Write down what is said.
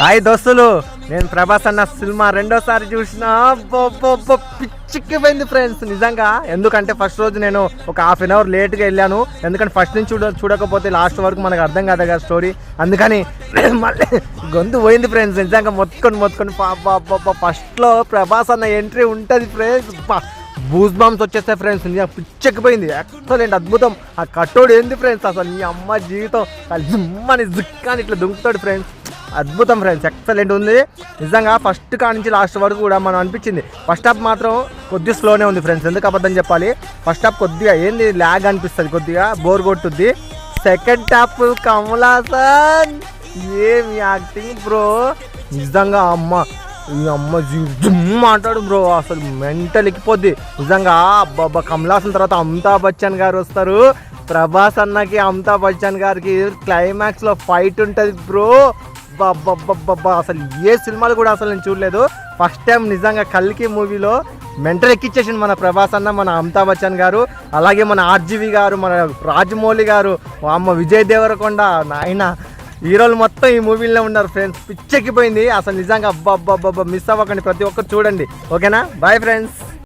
Hi దోస్తులు నేను ప్రభాస్ అన్న సినిమా రెండోసారి చూసిన. అబ్బబ్బబ్బ, పిచ్చిక్కిపోయింది ఫ్రెండ్స్ నిజంగా. ఎందుకంటే ఫస్ట్ రోజు నేను ఒక హాఫ్ అన్ అవర్ లేట్గా వెళ్ళాను. ఎందుకంటే ఫస్ట్ నుంచి చూడ చూడకపోతే లాస్ట్ వరకు మనకు అర్థం కాదు కదా స్టోరీ. అందుకని మళ్ళీ గొంతు పోయింది ఫ్రెండ్స్ నిజంగా మొత్తుకొని మొత్తుకొని. ఫస్ట్లో ప్రభాస్ అన్న ఎంట్రీ ఉంటుంది ఫ్రెండ్స్. బూజ్ బాంబ్స్ వచ్చేస్తాయి ఫ్రెండ్స్ నిజంగా పిచ్చెక్కిపోయింది. ఎక్సలెంట్ అద్భుతం. ఆ కట్టోడు ఏంది ఫ్రెండ్స్ అసలు నీ అమ్మ జీవితం. జిమ్మని జిక్కాని ఇట్లా దుంకుతాడు ఫ్రెండ్స్. అద్భుతం ఫ్రెండ్స్ ఎక్సలెంట్ ఉంది. నిజంగా ఫస్ట్ కా నుంచి లాస్ట్ వరకు కూడా మనం అనిపించింది. ఫస్ట్ హాఫ్ మాత్రం కొద్ది స్లోనే ఉంది ఫ్రెండ్స్ ఎందుకు అబద్ధం చెప్పాలి? ఫస్ట్ హాఫ్ కొద్దిగా ఏంది? ల్యాగ్ అనిపిస్తుంది కొద్దిగా. బోర్ కొట్టుద్ది. సెకండ్ హాఫ్ కమలాసన్ ఏమి యాక్టింగ్ బ్రో నిజంగా అమ్మ ఈ అమ్మ జుమ్ అంటాడు బ్రో అసలు మెంటల్ ఎక్కిపోద్ది. నిజంగా అబ్బాబ్బా కమలాసన్ తర్వాత అమితాబ్ బచ్చన్ గారు వస్తారు. ప్రభాస్ అన్నకి అమితాబ్ బచ్చన్ గారికి క్లైమాక్స్లో ఫైట్ ఉంటుంది బ్రో అబ్బా అసలు ఏ సినిమాలు కూడా అసలు నేను చూడలేదు. ఫస్ట్ టైం నిజంగా కల్కి మూవీలో మెంటర్ ఎక్కిచ్చేసింది మన ప్రభాస్ అన్న మన అమితాబ్ బచ్చన్ గారు అలాగే మన ఆర్జీవి గారు మన రాజమౌళి గారు అమ్మ విజయ్ దేవరకొండ నాయన హీరోలు మొత్తం ఈ మూవీలో ఉన్నారు ఫ్రెండ్స్ పిచ్చెక్కిపోయింది. అసలు నిజంగా అబ్బా అబ్బా అబ్బా మిస్ అవ్వకండి ప్రతి ఒక్కరు చూడండి. ఓకేనా బాయ్ ఫ్రెండ్స్